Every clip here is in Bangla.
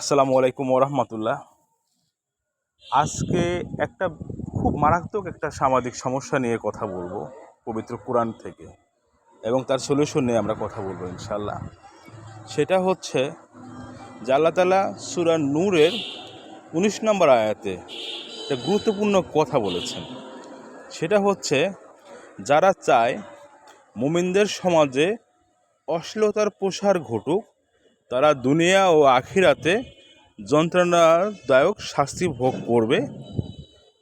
আসসালামু আলাইকুম ওরহমতুল্লাহ। আজকে একটা খুব মারাত্মক একটা সামাজিক সমস্যা নিয়ে কথা বলব পবিত্র কোরআন থেকে এবং তার সলিউশন নিয়ে আমরা কথা বলব ইনশাল্লাহ সেটা হচ্ছে যে আল্লাহ তালা সুরা নূরের উনিশ নম্বর আয়াতে একটা গুরুত্বপূর্ণ কথা বলেছেন। সেটা হচ্ছে, যারা চায় মুমিনদের সমাজে অশ্লীলতার প্রসার ঘটুক তারা দুনিয়া ও আখিরাতে যন্ত্রণাদায়ক শাস্তি ভোগ করবে।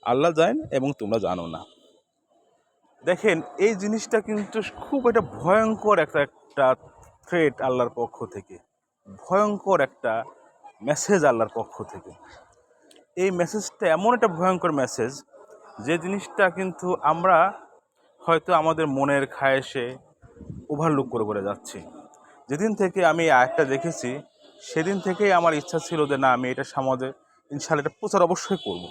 আল্লাহ জানেন এবং তোমরা জানো না। দেখেন, এই জিনিসটা কিন্তু খুব একটা ভয়ঙ্কর একটা একটা থ্রেট আল্লাহর পক্ষ থেকে। ভয়ঙ্কর একটা মেসেজ আল্লাহর পক্ষ থেকে। এই মেসেজটা এমন একটা ভয়ঙ্কর মেসেজ যে জিনিসটা কিন্তু আমরা হয়তো আমাদের মনের খায়েশে ওভারলুক করে করে যাচ্ছি। যেদিন থেকে আমি এই আয়াতটা দেখেছি, সেদিন থেকেই আমার ইচ্ছা ছিল যে না, আমি এটা সমাজে ইনশাল্লাহ এটা প্রচার অবশ্যই করব।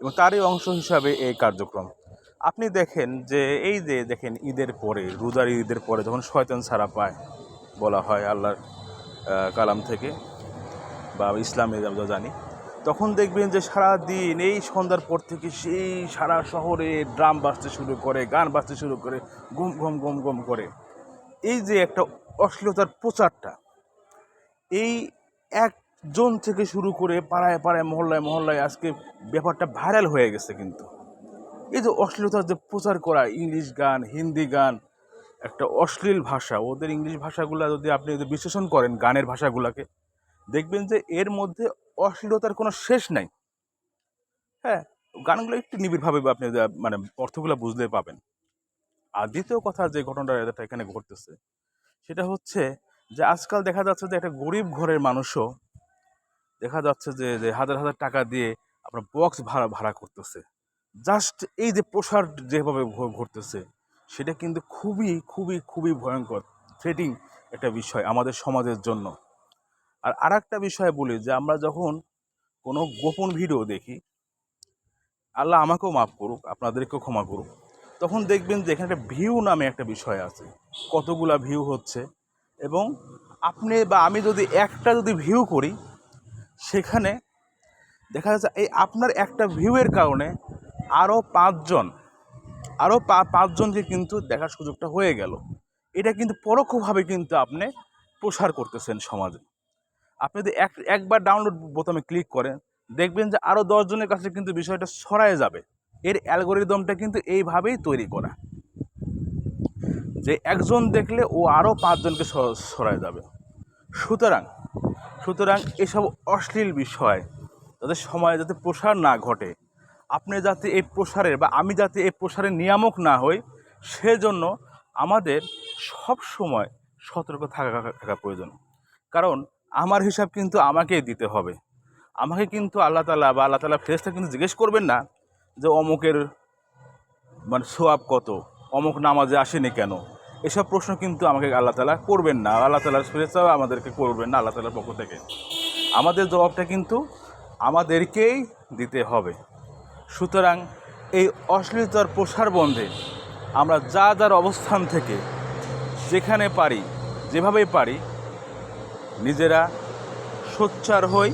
এবং তারই অংশ হিসাবে এই কার্যক্রম। আপনি দেখেন যে এই যে দেখেন ঈদের পরে, রোজার ঈদের পরে যখন শয়তান ছাড়া পায়, বলা হয় আল্লাহর কালাম থেকে, বা ইসলামে আমরা জানি, তখন দেখবেন যে সারা দিন এই সন্ধ্যার পর থেকে সেই সারা শহরে ড্রাম বাজতে শুরু করে, গান বাজতে শুরু করে, ঘুম ঘুম গম ঘুম করে। এই যে একটা অশ্লীলতার প্রচারটা। এই একজন থেকে শুরু করে পাড়ায় পাড়ায়, মহল্লায় মহল্লায় আজকে ব্যাপারটা ভাইরাল হয়ে গেছে কিন্তু। এই যে অশ্লীলতার যে প্রচার করা, ইংলিশ গান, হিন্দি গান, একটা অশ্লীল ভাষা, ওদের ইংলিশ ভাষাগুলো যদি আপনি যদি বিশ্লেষণ করেন গানের ভাষাগুলোকে, দেখবেন যে এর মধ্যে অশ্লীলতার কোনো শেষ নাই। হ্যাঁ গানগুলো একটু নিবিড়ভাবে আপনি মানে অর্থগুলো বুঝতে পাবেন। আর দ্বিতীয় কথা যে ঘটনাটা এখানে ঘটতেছে সেটা হচ্ছে যে আজকাল দেখা যাচ্ছে যে একটা গরিব ঘরের মানুষও দেখা যাচ্ছে যে যে হাজার হাজার টাকা দিয়ে আপনার বক্স ভাড়া ভাড়া করতেছে। জাস্ট এই যে প্রসার যেভাবে ঘটতেছে, সেটা কিন্তু খুবই খুবই খুবই ভয়ঙ্কর থ্রেটিং একটা বিষয় আমাদের সমাজের জন্য। আর আর একটা বিষয় বলি যে, আমরা যখন কোনো গোপন ভিডিও দেখি, আল্লাহ আমাকেও মাফ করুক, আপনাদেরকেও ক্ষমা করুক তখন দেখবেন যে এখানে একটা ভিউ নামে একটা বিষয় আছে। কতগুলা ভিউ হচ্ছে এবং আপনি বা আমি যদি একটা যদি ভিউ করি, সেখানে দেখা যাচ্ছে এই আপনার একটা ভিউয়ের কারণে আরও পাঁচজন আরও পাঁচজনকে কিন্তু দেখার সুযোগটা হয়ে গেল। এটা কিন্তু পরোক্ষভাবে কিন্তু আপনি প্রসার করতেছেন সমাজে। আপনি যদি এক, একবার ডাউনলোড বোতামে ক্লিক করেন, দেখবেন যে আরও দশজনের কাছে কিন্তু বিষয়টা ছড়ায় যাবে। এর অ্যালগোরিদমটা কিন্তু এইভাবেই তৈরি করা। যে একজন দেখলে ও আরও পাঁচজনকে স- ছড়ায় যাবে। সুতরাং সুতরাং এসব অশ্লীল বিষয়, যাতে সময়ে যাতে প্রসার না ঘটে, আপনি যাতে এই প্রসারের বা আমি যাতে এই প্রসারের নিয়ামক না হই, সেজন্য আমাদের সব সময় সতর্ক থাকা থাকা প্রয়োজন। কারণ আমার হিসাব কিন্তু আমাকেই দিতে হবে। আমাকে কিন্তু আল্লাহ তালা বা আল্লাহ তালা ফেরেস্তা কিন্তু জিজ্ঞেস করবেন না। যে অমুকের মানে সোয়াব কত? অমুক নামাজে আসেনি কেন? এসব প্রশ্ন কিন্তু আমাকে আল্লাহ তালা করবেন না। আল্লাহ তালার ফেরেস্তাও আমাদেরকে করবেন না আল্লাহ তালার পক্ষ থেকে। আমাদের জবাবটা কিন্তু আমাদেরকেই দিতে হবে। সুতরাং এই অশ্লীলতার প্রসার বন্ধে আমরা যা যার অবস্থান থেকে যেখানে পারি যেভাবে পারি, নিজেরা সোচ্চার হই,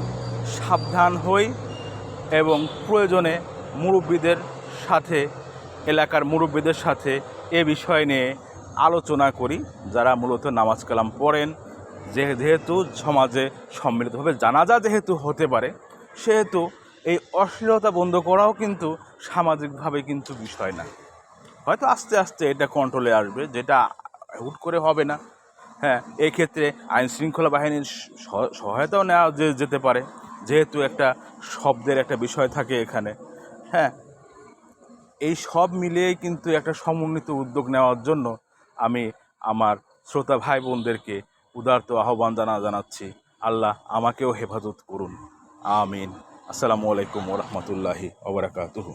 সাবধান হই এবং প্রয়োজনে মুরব্বীদের সাথে, এলাকার মুরব্বীদের সাথে এ বিষয় নিয়ে আলোচনা করি। যারা মূলত নামাজ কালাম পড়েন, যে যেহেতু সমাজে সম্মিলিতভাবে জানাজা যেহেতু হতে পারে, সেহেতু এই অশ্লীলতা বন্ধ করাও কিন্তু সামাজিকভাবে কিন্তু বিষয় না। হয়তো আস্তে আস্তে এটা কন্ট্রোলে আসবে, যেটা হুট করে হবে না। হ্যাঁ এক্ষেত্রে ক্ষেত্রে আইন শৃঙ্খলা বাহিনীর সহায়তাও নেওয়া যেতে পারে। যেহেতু একটা শব্দের একটা বিষয় থাকে এখানে। হ্যাঁ এই সব মিলিয়েই কিন্তু একটা সমন্বিত উদ্যোগ নেওয়ার জন্য আমি আমার শ্রোতা ভাই বোনদেরকে উদারত আহ্বান জানা, জানাচ্ছি। আল্লাহ আমাকেও হেফাজত করুন। আমিন। আসসালামু আলাইকুম ওরহমতুল্লাহি ওবরাকাতুহু